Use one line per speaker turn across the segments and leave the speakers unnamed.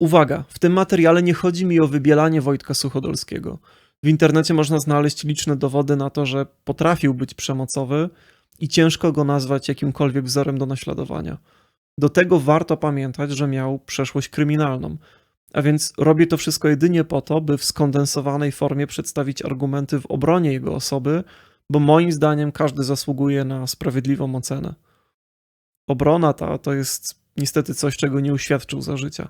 Uwaga, w tym materiale nie chodzi mi o wybielanie Wojtka Suchodolskiego. W internecie można znaleźć liczne dowody na to, że potrafił być przemocowy i ciężko go nazwać jakimkolwiek wzorem do naśladowania. Do tego warto pamiętać, że miał przeszłość kryminalną. A więc robię to wszystko jedynie po to, by w skondensowanej formie przedstawić argumenty w obronie jego osoby, bo moim zdaniem każdy zasługuje na sprawiedliwą ocenę. Obrona ta to jest niestety coś, czego nie uświadczył za życia.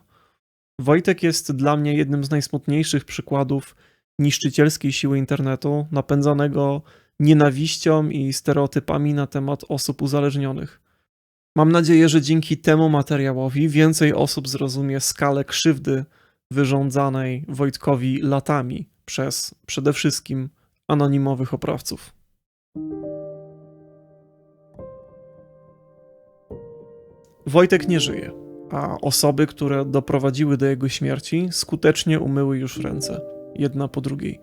Wojtek jest dla mnie jednym z najsmutniejszych przykładów niszczycielskiej siły internetu, napędzanego nienawiścią i stereotypami na temat osób uzależnionych. Mam nadzieję, że dzięki temu materiałowi więcej osób zrozumie skalę krzywdy wyrządzanej Wojtkowi latami przez przede wszystkim anonimowych oprawców. Wojtek nie żyje, a osoby, które doprowadziły do jego śmierci, skutecznie umyły już ręce, jedna po drugiej.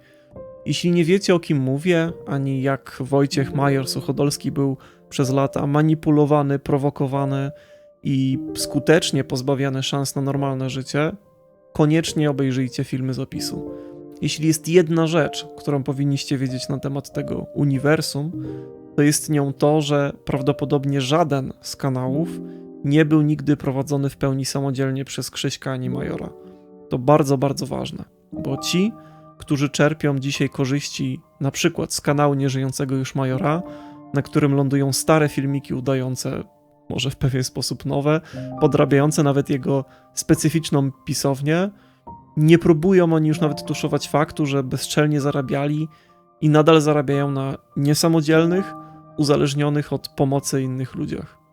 Jeśli nie wiecie o kim mówię, ani jak Wojciech Major Suchodolski był przez lata manipulowany, prowokowany i skutecznie pozbawiany szans na normalne życie, koniecznie obejrzyjcie filmy z opisu. Jeśli jest jedna rzecz, którą powinniście wiedzieć na temat tego uniwersum, to jest nią to, że prawdopodobnie żaden z kanałów nie był nigdy prowadzony w pełni samodzielnie przez Krzyśka ani Majora. To bardzo, bardzo ważne, bo ci, którzy czerpią dzisiaj korzyści na przykład z kanału nieżyjącego już Majora, na którym lądują stare filmiki udające może w pewien sposób nowe, podrabiające nawet jego specyficzną pisownię, nie próbują oni już nawet tuszować faktu, że bezczelnie zarabiali i nadal zarabiają na niesamodzielnych, uzależnionych od pomocy innych ludziach.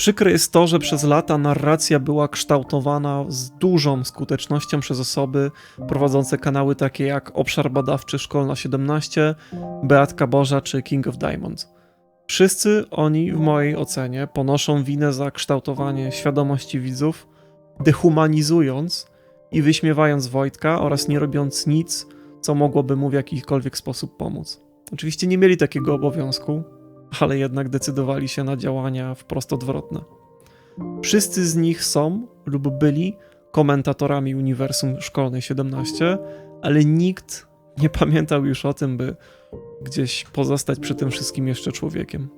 Przykre jest to, że przez lata narracja była kształtowana z dużą skutecznością przez osoby prowadzące kanały takie jak Obszar Badawczy Szkolna 17, Beatka Boża czy King of Diamonds. Wszyscy oni, w mojej ocenie, ponoszą winę za kształtowanie świadomości widzów, dehumanizując i wyśmiewając Wojtka oraz nie robiąc nic, co mogłoby mu w jakikolwiek sposób pomóc. Oczywiście nie mieli takiego obowiązku, ale jednak decydowali się na działania wprost odwrotne. Wszyscy z nich są lub byli komentatorami Uniwersum Szkolnej 17, ale nikt nie pamiętał już o tym, by gdzieś pozostać przy tym wszystkim jeszcze człowiekiem.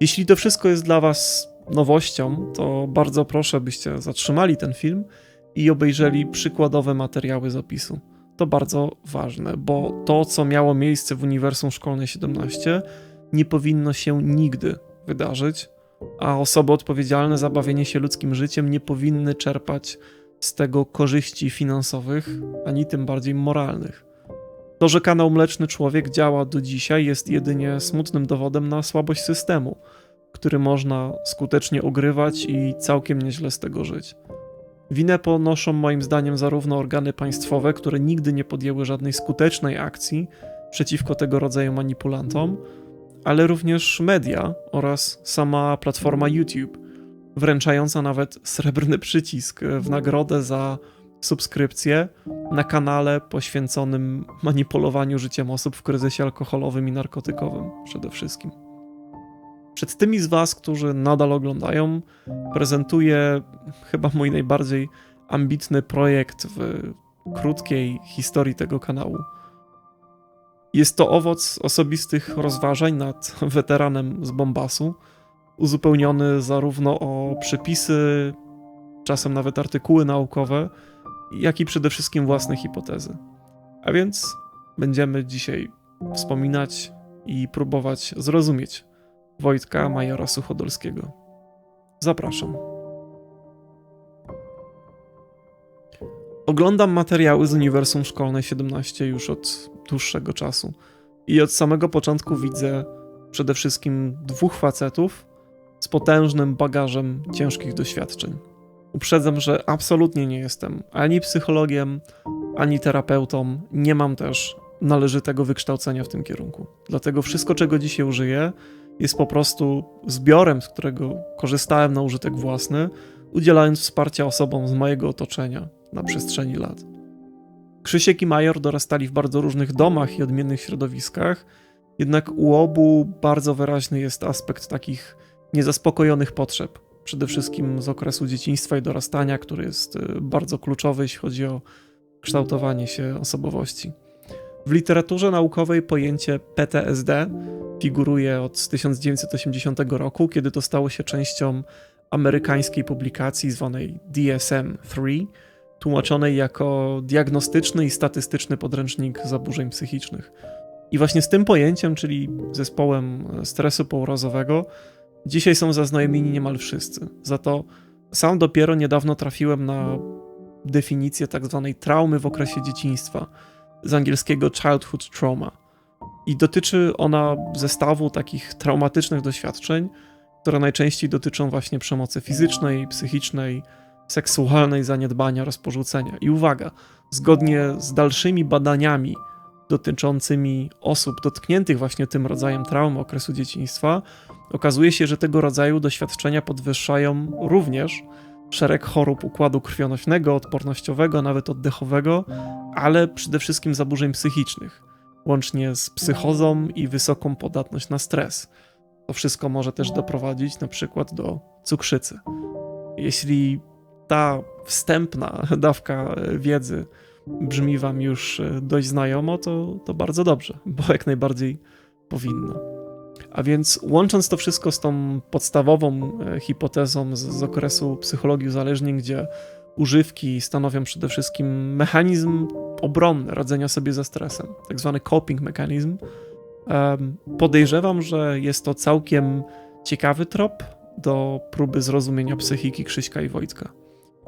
Jeśli to wszystko jest dla Was nowością, to bardzo proszę, byście zatrzymali ten film i obejrzeli przykładowe materiały z opisu. To bardzo ważne, bo to, co miało miejsce w Uniwersum Szkolnej 17, nie powinno się nigdy wydarzyć, a osoby odpowiedzialne za bawienie się ludzkim życiem nie powinny czerpać z tego korzyści finansowych, ani tym bardziej moralnych. To, że kanał Mleczny Człowiek działa do dzisiaj, jest jedynie smutnym dowodem na słabość systemu, który można skutecznie ogrywać i całkiem nieźle z tego żyć. Winę ponoszą moim zdaniem zarówno organy państwowe, które nigdy nie podjęły żadnej skutecznej akcji przeciwko tego rodzaju manipulantom, ale również media oraz sama platforma YouTube, wręczająca nawet srebrny przycisk w nagrodę za subskrypcję na kanale poświęconym manipulowaniu życiem osób w kryzysie alkoholowym i narkotykowym przede wszystkim. Przed tymi z Was, którzy nadal oglądają, prezentuję chyba mój najbardziej ambitny projekt w krótkiej historii tego kanału. Jest to owoc osobistych rozważań nad weteranem z Bombasu, uzupełniony zarówno o przepisy, czasem nawet artykuły naukowe, jak i przede wszystkim własne hipotezy. A więc będziemy dzisiaj wspominać i próbować zrozumieć Wojtka Majora Suchodolskiego. Zapraszam. Oglądam materiały z Uniwersum Szkolnej 17 już od dłuższego czasu. I od samego początku widzę przede wszystkim dwóch facetów z potężnym bagażem ciężkich doświadczeń. Uprzedzam, że absolutnie nie jestem ani psychologiem, ani terapeutą, nie mam też należytego wykształcenia w tym kierunku. Dlatego wszystko, czego dzisiaj użyję, jest po prostu zbiorem, z którego korzystałem na użytek własny, udzielając wsparcia osobom z mojego otoczenia na przestrzeni lat. Krzysiek i Major dorastali w bardzo różnych domach i odmiennych środowiskach, jednak u obu bardzo wyraźny jest aspekt takich niezaspokojonych potrzeb, przede wszystkim z okresu dzieciństwa i dorastania, który jest y, bardzo kluczowy, jeśli chodzi o kształtowanie się osobowości. W literaturze naukowej pojęcie PTSD figuruje od 1980 roku, kiedy to stało się częścią amerykańskiej publikacji zwanej DSM-3, tłumaczonej jako diagnostyczny i statystyczny podręcznik zaburzeń psychicznych. I właśnie z tym pojęciem, czyli zespołem stresu pourazowego, dzisiaj są zaznajomieni niemal wszyscy. Za to sam dopiero niedawno trafiłem na definicję tak zwanej traumy w okresie dzieciństwa, z angielskiego childhood trauma. I dotyczy ona zestawu takich traumatycznych doświadczeń, które najczęściej dotyczą właśnie przemocy fizycznej, psychicznej, seksualnej, zaniedbania oraz porzucenia. I uwaga, zgodnie z dalszymi badaniami dotyczącymi osób dotkniętych właśnie tym rodzajem traumy okresu dzieciństwa, okazuje się, że tego rodzaju doświadczenia podwyższają również szereg chorób układu krwionośnego, odpornościowego, nawet oddechowego, ale przede wszystkim zaburzeń psychicznych, łącznie z psychozą i wysoką podatność na stres. To wszystko może też doprowadzić na przykład do cukrzycy. Jeśli ta wstępna dawka wiedzy brzmi Wam już dość znajomo, to, to bardzo dobrze, bo jak najbardziej powinno. A więc łącząc to wszystko z tą podstawową e, hipotezą z, z okresu psychologii uzależnień, gdzie używki stanowią przede wszystkim mechanizm obronny radzenia sobie ze stresem, tak zwany coping mechanizm, podejrzewam, że jest to całkiem ciekawy trop do próby zrozumienia psychiki Krzyśka i Wojtka.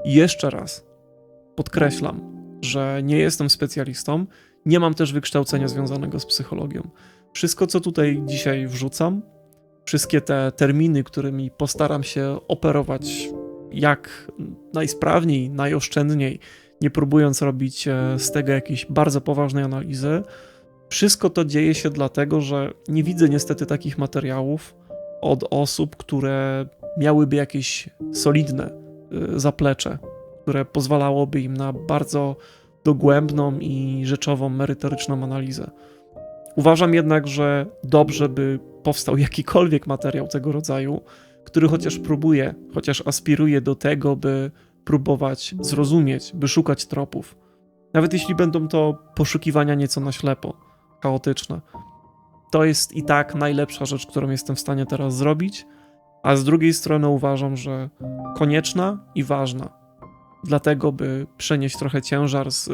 I jeszcze raz podkreślam, że nie jestem specjalistą, nie mam też wykształcenia związanego z psychologią. Wszystko, co tutaj dzisiaj wrzucam, wszystkie te terminy, którymi postaram się operować jak najsprawniej, najoszczędniej, nie próbując robić e, z tego jakiejś bardzo poważnej analizy, wszystko to dzieje się dlatego, że nie widzę niestety takich materiałów od osób, które miałyby jakieś solidne zaplecze, które pozwalałoby im na bardzo dogłębną i rzeczową, merytoryczną analizę. Uważam jednak, że dobrze by powstał jakikolwiek materiał tego rodzaju, który chociaż próbuje, chociaż aspiruje do tego, by próbować zrozumieć, by szukać tropów. Nawet jeśli będą to poszukiwania nieco na ślepo, chaotyczne. To jest i tak najlepsza rzecz, którą jestem w stanie teraz zrobić, a z drugiej strony uważam, że konieczna i ważna. Dlatego, by przenieść trochę ciężar z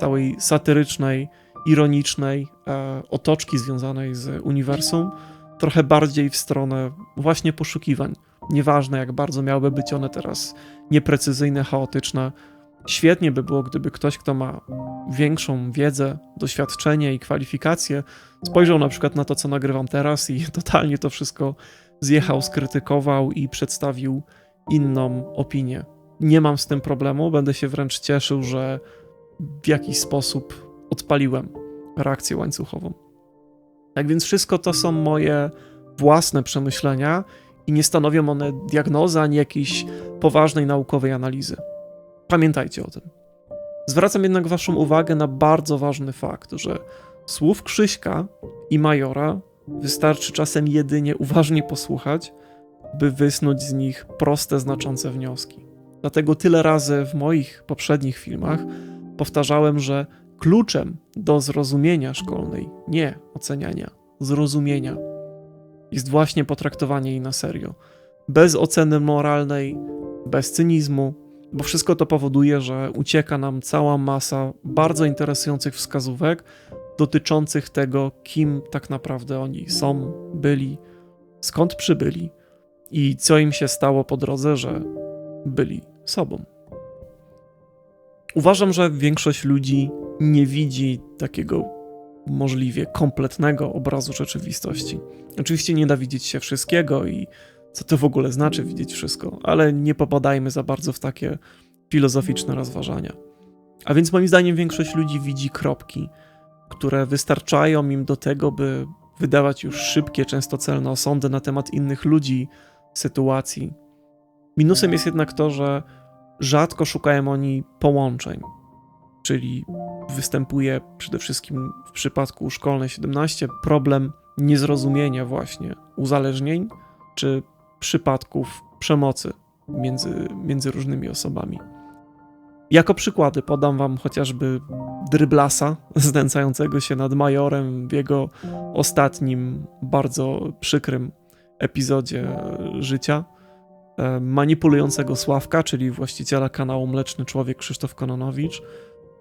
całej satyrycznej, ironicznej e, otoczki związanej z uniwersum, trochę bardziej w stronę właśnie poszukiwań. Nieważne, jak bardzo miałyby być one teraz nieprecyzyjne, chaotyczne. Świetnie by było, gdyby ktoś, kto ma większą wiedzę, doświadczenie i kwalifikacje, spojrzał na przykład na to, co nagrywam teraz i totalnie to wszystko zjechał, skrytykował i przedstawił inną opinię. Nie mam z tym problemu, będę się wręcz cieszył, że w jakiś sposób odpaliłem reakcję łańcuchową. Tak więc wszystko to są moje własne przemyślenia i nie stanowią one diagnozy ani jakiejś poważnej naukowej analizy. Pamiętajcie o tym. Zwracam jednak Waszą uwagę na bardzo ważny fakt, że słów Krzyśka i Majora wystarczy czasem jedynie uważnie posłuchać, by wysnuć z nich proste, znaczące wnioski. Dlatego tyle razy w moich poprzednich filmach powtarzałem, że Kluczem do zrozumienia szkolnej, nie oceniania, zrozumienia, jest właśnie potraktowanie jej na serio. Bez oceny moralnej, bez cynizmu, bo wszystko to powoduje, że ucieka nam cała masa bardzo interesujących wskazówek dotyczących tego, kim tak naprawdę oni są, byli, skąd przybyli i co im się stało po drodze, że byli sobą. Uważam, że większość ludzi nie widzi takiego możliwie kompletnego obrazu rzeczywistości. Oczywiście nie da widzieć się wszystkiego i co to w ogóle znaczy widzieć wszystko, ale nie popadajmy za bardzo w takie filozoficzne rozważania. A więc moim zdaniem większość ludzi widzi kropki, które wystarczają im do tego, by wydawać już szybkie, często celne osądy na temat innych ludzi, sytuacji. Minusem jest jednak to, że rzadko szukają oni połączeń, czyli występuje przede wszystkim w przypadku szkolnej 17 problem niezrozumienia właśnie uzależnień czy przypadków przemocy między, między różnymi osobami. Jako przykłady podam wam chociażby Dryblasa, znęcającego się nad majorem w jego ostatnim, bardzo przykrym epizodzie życia, e, manipulującego Sławka, czyli właściciela kanału Mleczny Człowiek Krzysztof Kononowicz.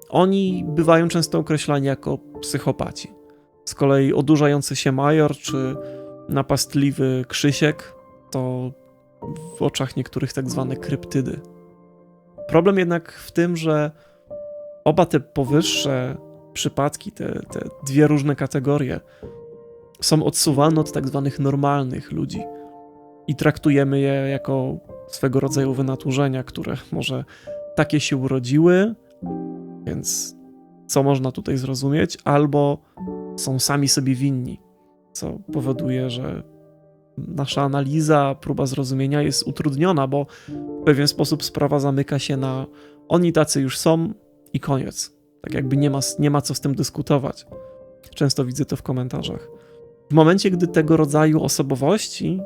Oni bywają często określani jako psychopaci. Z kolei odurzający się major czy napastliwy Krzysiek to w oczach niektórych tak zwane kryptydy. Problem jednak w tym, że oba te powyższe przypadki, te, te dwie różne kategorie, są odsuwane od tak zwanych normalnych ludzi i traktujemy je jako swego rodzaju wynaturzenia, które może takie się urodziły, więc co można tutaj zrozumieć, albo są sami sobie winni, co powoduje, że nasza analiza, próba zrozumienia jest utrudniona, bo w pewien sposób sprawa zamyka się na oni tacy już są i koniec. Tak jakby nie ma, nie ma co z tym dyskutować. Często widzę to w komentarzach. W momencie, gdy tego rodzaju osobowości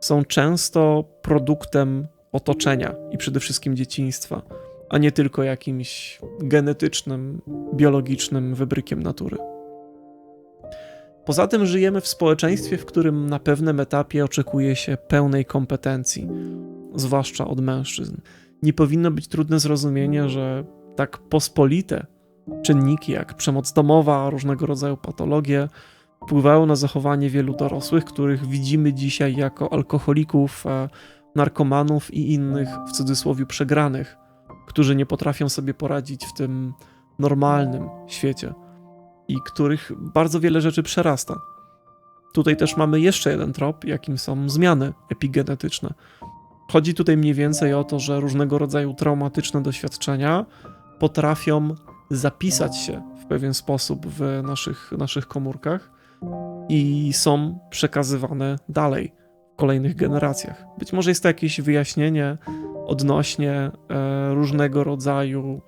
są często produktem otoczenia i przede wszystkim dzieciństwa, a nie tylko jakimś genetycznym, biologicznym wybrykiem natury. Poza tym żyjemy w społeczeństwie, w którym na pewnym etapie oczekuje się pełnej kompetencji, zwłaszcza od mężczyzn. Nie powinno być trudne zrozumienie, że tak pospolite czynniki jak przemoc domowa, różnego rodzaju patologie wpływają na zachowanie wielu dorosłych, których widzimy dzisiaj jako alkoholików, e, narkomanów i innych w cudzysłowie przegranych, którzy nie potrafią sobie poradzić w tym normalnym świecie i których bardzo wiele rzeczy przerasta. Tutaj też mamy jeszcze jeden trop, jakim są zmiany epigenetyczne. Chodzi tutaj mniej więcej o to, że różnego rodzaju traumatyczne doświadczenia potrafią zapisać się w pewien sposób w naszych, naszych komórkach i są przekazywane dalej w kolejnych generacjach. Być może jest to jakieś wyjaśnienie odnośnie e, różnego rodzaju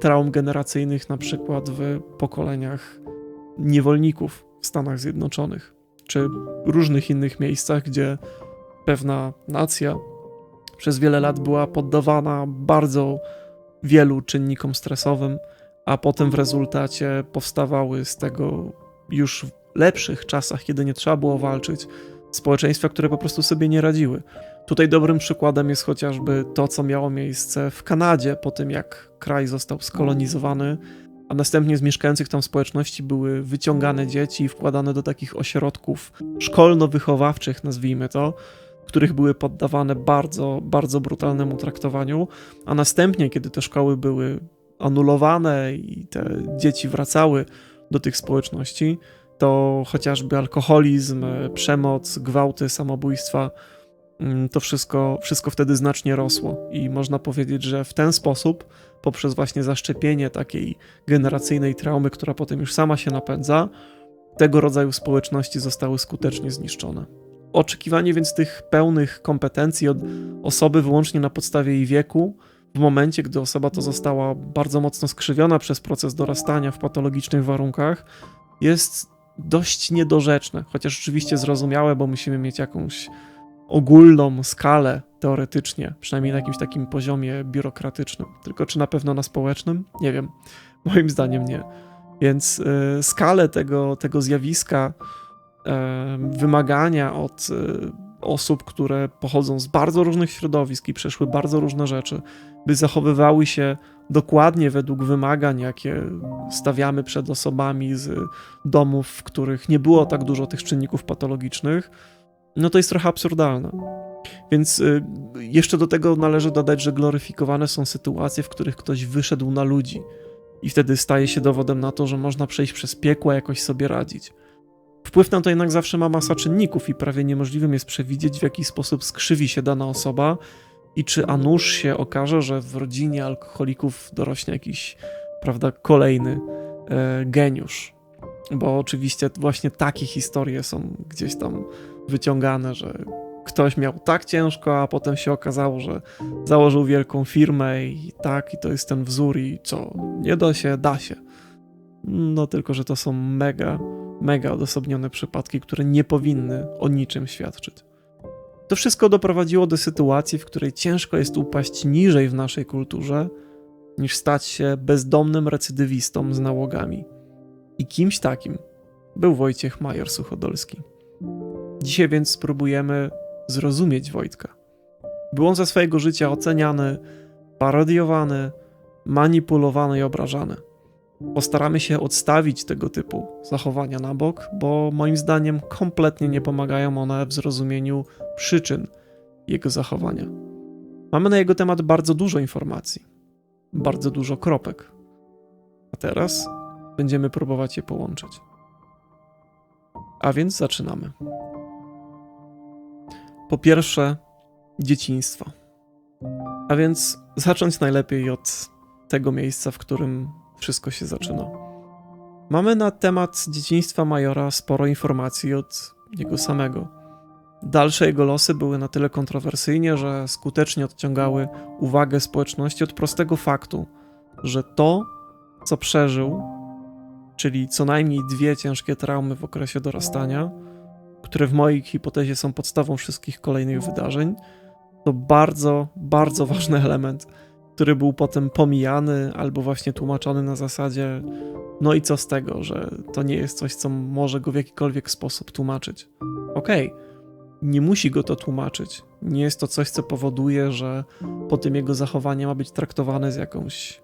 traum generacyjnych, na przykład w pokoleniach niewolników w Stanach Zjednoczonych, czy różnych innych miejscach, gdzie pewna nacja przez wiele lat była poddawana bardzo wielu czynnikom stresowym, a potem w rezultacie powstawały z tego już w lepszych czasach, kiedy nie trzeba było walczyć, społeczeństwa, które po prostu sobie nie radziły. Tutaj dobrym przykładem jest chociażby to, co miało miejsce w Kanadzie po tym, jak kraj został skolonizowany, a następnie z mieszkających tam społeczności były wyciągane dzieci i wkładane do takich ośrodków szkolno-wychowawczych, nazwijmy to, których były poddawane bardzo, bardzo brutalnemu traktowaniu, a następnie, kiedy te szkoły były anulowane i te dzieci wracały do tych społeczności, to chociażby alkoholizm, przemoc, gwałty, samobójstwa Mm, to wszystko, wszystko wtedy znacznie rosło. I można powiedzieć, że w ten sposób, poprzez właśnie zaszczepienie takiej generacyjnej traumy, która potem już sama się napędza, tego rodzaju społeczności zostały skutecznie zniszczone. Oczekiwanie więc tych pełnych kompetencji od osoby wyłącznie na podstawie jej wieku, w momencie, gdy osoba to została bardzo mocno skrzywiona przez proces dorastania w patologicznych warunkach, jest dość niedorzeczne, chociaż oczywiście zrozumiałe, bo musimy mieć jakąś ogólną skalę teoretycznie, przynajmniej na jakimś takim poziomie biurokratycznym. Tylko czy na pewno na społecznym? Nie wiem. Moim zdaniem nie. Więc y, skalę tego, tego zjawiska, y, wymagania od y, osób, które pochodzą z bardzo różnych środowisk i przeszły bardzo różne rzeczy, by zachowywały się dokładnie według wymagań, jakie stawiamy przed osobami z domów, w których nie było tak dużo tych czynników patologicznych, no to jest trochę absurdalne. Więc y, jeszcze do tego należy dodać, że gloryfikowane są sytuacje, w których ktoś wyszedł na ludzi i wtedy staje się dowodem na to, że można przejść przez piekło, jakoś sobie radzić. Wpływ na to jednak zawsze ma masa czynników i prawie niemożliwym jest przewidzieć, w jaki sposób skrzywi się dana osoba i czy a nuż się okaże, że w rodzinie alkoholików dorośnie jakiś, prawda, kolejny e, geniusz. Bo oczywiście właśnie takie historie są gdzieś tam wyciągane, że ktoś miał tak ciężko, a potem się okazało, że założył wielką firmę i tak, i to jest ten wzór, i co, nie da się, da się. No tylko, że to są mega, mega odosobnione przypadki, które nie powinny o niczym świadczyć. To wszystko doprowadziło do sytuacji, w której ciężko jest upaść niżej w naszej kulturze, niż stać się bezdomnym recydywistą z nałogami. I kimś takim był Wojciech Major Suchodolski. Dzisiaj więc spróbujemy zrozumieć Wojtka. Był on za swojego życia oceniany, parodiowany, manipulowany i obrażany. Postaramy się odstawić tego typu zachowania na bok, bo moim zdaniem kompletnie nie pomagają one w zrozumieniu przyczyn jego zachowania. Mamy na jego temat bardzo dużo informacji, bardzo dużo kropek. A teraz będziemy próbować je połączyć. A więc zaczynamy. Po pierwsze, dzieciństwo. A więc zacząć najlepiej od tego miejsca, w którym wszystko się zaczyna. Mamy na temat dzieciństwa Majora sporo informacji od niego samego. Dalsze jego losy były na tyle kontrowersyjne, że skutecznie odciągały uwagę społeczności od prostego faktu, że to, co przeżył, czyli co najmniej dwie ciężkie traumy w okresie dorastania, które w mojej hipotezie są podstawą wszystkich kolejnych wydarzeń, to bardzo, bardzo ważny element, który był potem pomijany albo właśnie tłumaczony na zasadzie no i co z tego, że to nie jest coś, co może go w jakikolwiek sposób tłumaczyć. Okej, okay, nie musi go to tłumaczyć. Nie jest to coś, co powoduje, że po tym jego zachowanie ma być traktowane z jakąś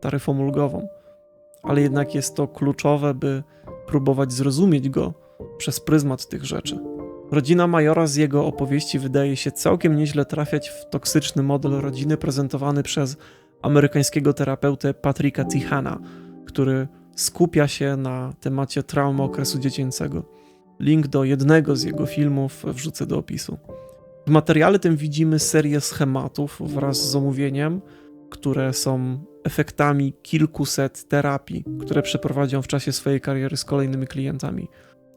taryfą ulgową. Ale jednak jest to kluczowe, by próbować zrozumieć go przez pryzmat tych rzeczy. Rodzina Majora z jego opowieści wydaje się całkiem nieźle trafiać w toksyczny model rodziny prezentowany przez amerykańskiego terapeutę Patricka Tihana, który skupia się na temacie traumy okresu dziecięcego. Link do jednego z jego filmów wrzucę do opisu. W materiale tym widzimy serię schematów wraz z omówieniem, które są efektami kilkuset terapii, które przeprowadził w czasie swojej kariery z kolejnymi klientami.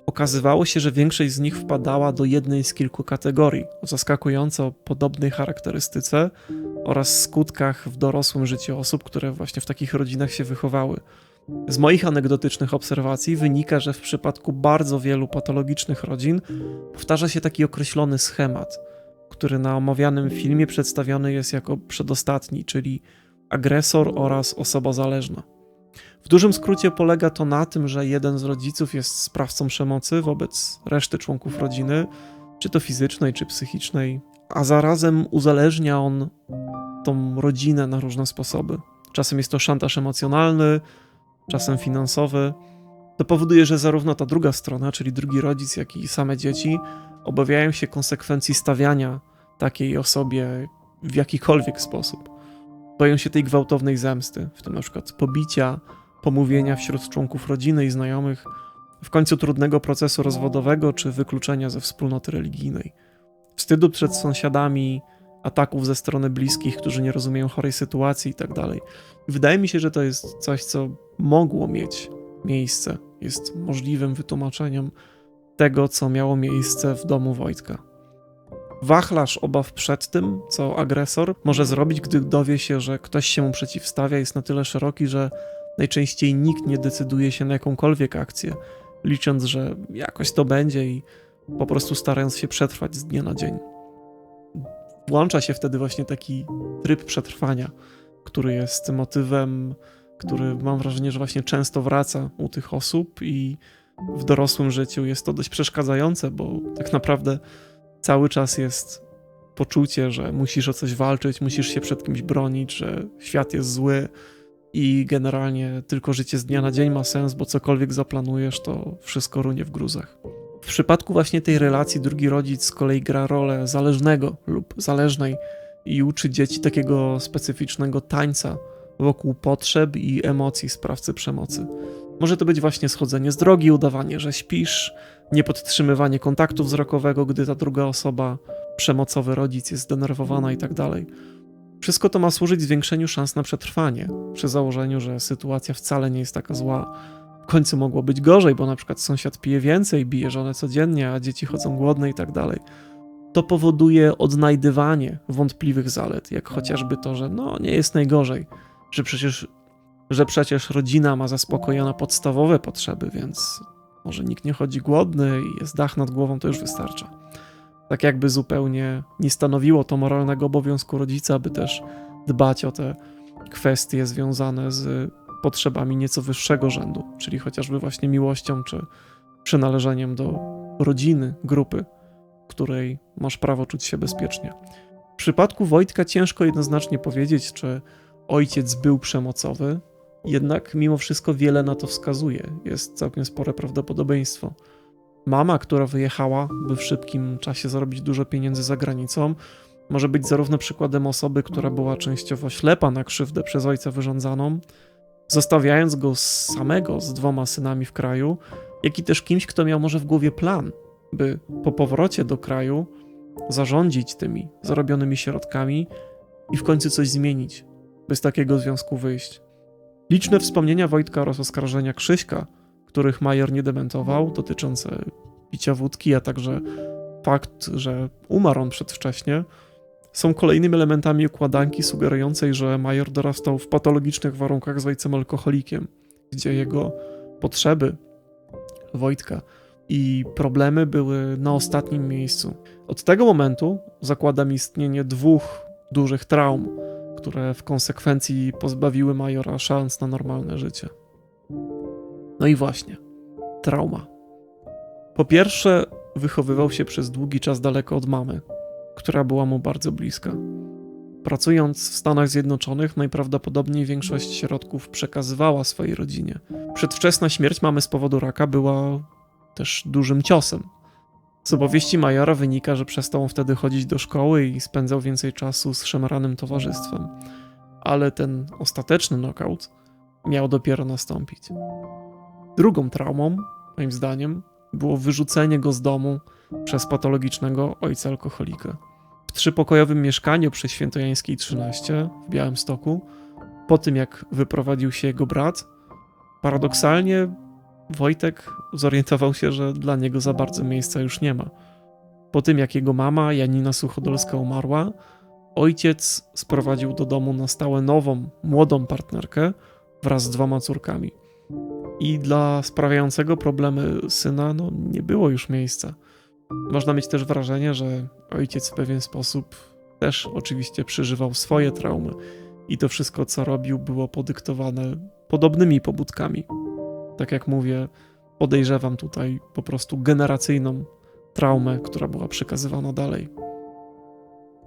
Okazywało się, że większość z nich wpadała do jednej z kilku kategorii o zaskakująco podobnej charakterystyce oraz skutkach w dorosłym życiu osób, które właśnie w takich rodzinach się wychowały. Z moich anegdotycznych obserwacji wynika, że w przypadku bardzo wielu patologicznych rodzin powtarza się taki określony schemat, który na omawianym filmie przedstawiony jest jako przedostatni, czyli agresor oraz osoba zależna. W dużym skrócie polega to na tym, że jeden z rodziców jest sprawcą przemocy wobec reszty członków rodziny, czy to fizycznej, czy psychicznej, a zarazem uzależnia on tą rodzinę na różne sposoby. Czasem jest to szantaż emocjonalny, czasem finansowy. To powoduje, że zarówno ta druga strona, czyli drugi rodzic, jak i same dzieci, obawiają się konsekwencji stawiania takiej osobie w jakikolwiek sposób. Boją się tej gwałtownej zemsty, w tym na przykład pobicia, pomówienia wśród członków rodziny i znajomych, w końcu trudnego procesu rozwodowego czy wykluczenia ze wspólnoty religijnej, wstydu przed sąsiadami, ataków ze strony bliskich, którzy nie rozumieją chorej sytuacji itd. Tak Wydaje mi się, że to jest coś, co mogło mieć miejsce, jest możliwym wytłumaczeniem tego, co miało miejsce w domu Wojtka. Wachlarz obaw przed tym, co agresor może zrobić, gdy dowie się, że ktoś się mu przeciwstawia, jest na tyle szeroki, że najczęściej nikt nie decyduje się na jakąkolwiek akcję, licząc, że jakoś to będzie i po prostu starając się przetrwać z dnia na dzień. Włącza się wtedy właśnie taki tryb przetrwania, który jest motywem, który mam wrażenie, że właśnie często wraca u tych osób i w dorosłym życiu jest to dość przeszkadzające, bo tak naprawdę cały czas jest poczucie, że musisz o coś walczyć, musisz się przed kimś bronić, że świat jest zły i generalnie tylko życie z dnia na dzień ma sens, bo cokolwiek zaplanujesz, to wszystko runie w gruzach. W przypadku właśnie tej relacji drugi rodzic z kolei gra rolę zależnego lub zależnej i uczy dzieci takiego specyficznego tańca wokół potrzeb i emocji sprawcy przemocy. Może to być właśnie schodzenie z drogi, udawanie, że śpisz, niepodtrzymywanie kontaktu wzrokowego, gdy ta druga osoba, przemocowy rodzic jest zdenerwowana i tak. Wszystko to ma służyć zwiększeniu szans na przetrwanie, przy założeniu, że sytuacja wcale nie jest taka zła. W końcu mogło być gorzej, bo na przykład sąsiad pije więcej, bije żonę codziennie, a dzieci chodzą głodne i tak dalej. To powoduje odnajdywanie wątpliwych zalet, jak chociażby to, że no nie jest najgorzej, że przecież, że przecież rodzina ma zaspokojone podstawowe potrzeby, więc może nikt nie chodzi głodny i jest dach nad głową, to już wystarcza. Tak jakby zupełnie nie stanowiło to moralnego obowiązku rodzica, aby też dbać o te kwestie związane z potrzebami nieco wyższego rzędu, czyli chociażby właśnie miłością czy przynależeniem do rodziny, grupy, w której masz prawo czuć się bezpiecznie. W przypadku Wojtka ciężko jednoznacznie powiedzieć, czy ojciec był przemocowy, jednak mimo wszystko wiele na to wskazuje. Jest całkiem spore prawdopodobieństwo. Mama, która wyjechała, by w szybkim czasie zarobić dużo pieniędzy za granicą, może być zarówno przykładem osoby, która była częściowo ślepa na krzywdę przez ojca wyrządzaną, zostawiając go samego z dwoma synami w kraju, jak i też kimś, kto miał może w głowie plan, by po powrocie do kraju zarządzić tymi zarobionymi środkami i w końcu coś zmienić, by z takiego związku wyjść. Liczne wspomnienia Wojtka oraz oskarżenia Krzyśka, których major nie dementował, dotyczące picia wódki, a także fakt, że umarł on przedwcześnie, są kolejnymi elementami układanki sugerującej, że major dorastał w patologicznych warunkach z ojcem alkoholikiem, gdzie jego potrzeby Wojtka i problemy były na ostatnim miejscu. Od tego momentu zakładam istnienie dwóch dużych traum, które w konsekwencji pozbawiły majora szans na normalne życie. No i właśnie, trauma. Po pierwsze, wychowywał się przez długi czas daleko od mamy, która była mu bardzo bliska. Pracując w Stanach Zjednoczonych, najprawdopodobniej większość środków przekazywała swojej rodzinie. Przedwczesna śmierć mamy z powodu raka była też dużym ciosem. Z opowieści Majora wynika, że przestał wtedy chodzić do szkoły i spędzał więcej czasu z szemranym towarzystwem. Ale ten ostateczny knockout miał dopiero nastąpić. Drugą traumą, moim zdaniem, było wyrzucenie go z domu przez patologicznego ojca alkoholika. W trzypokojowym mieszkaniu przy Świętojańskiej 13 w Białymstoku, po tym jak wyprowadził się jego brat, paradoksalnie Wojtek zorientował się, że dla niego za bardzo miejsca już nie ma. Po tym jak jego mama, Janina Suchodolska, umarła, ojciec sprowadził do domu na stałe nową, młodą partnerkę wraz z dwoma córkami. I dla sprawiającego problemy syna no, nie było już miejsca. Można mieć też wrażenie, że ojciec w pewien sposób też oczywiście przeżywał swoje traumy i to wszystko, co robił, było podyktowane podobnymi pobudkami. Tak jak mówię, podejrzewam tutaj po prostu generacyjną traumę, która była przekazywana dalej.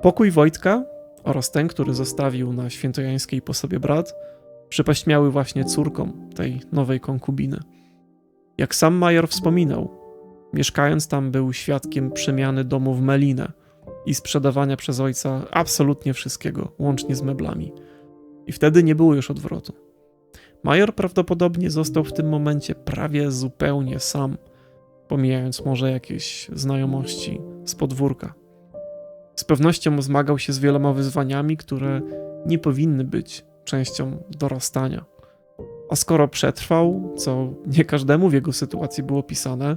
Pokój Wojtka oraz ten, który zostawił na świętojańskiej po sobie brat, przypaśmiały właśnie córkom tej nowej konkubiny. Jak sam major wspominał, mieszkając tam był świadkiem przemiany domu w Melinę i sprzedawania przez ojca absolutnie wszystkiego, łącznie z meblami. I wtedy nie było już odwrotu. Major prawdopodobnie został w tym momencie prawie zupełnie sam, pomijając może jakieś znajomości z podwórka. Z pewnością zmagał się z wieloma wyzwaniami, które nie powinny być częścią dorastania. A skoro przetrwał, co nie każdemu w jego sytuacji było pisane,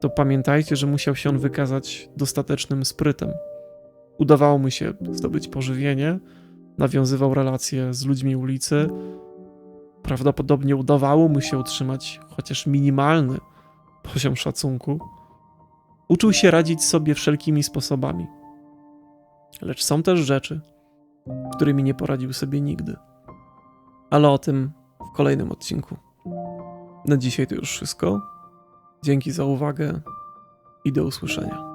to pamiętajcie, że musiał się on wykazać dostatecznym sprytem. Udawało mu się zdobyć pożywienie, nawiązywał relacje z ludźmi ulicy, prawdopodobnie udawało mu się utrzymać chociaż minimalny poziom szacunku. Uczył się radzić sobie wszelkimi sposobami. Lecz są też rzeczy, którymi nie poradził sobie nigdy. Ale o tym w kolejnym odcinku. Na dzisiaj to już wszystko. Dzięki za uwagę i do usłyszenia.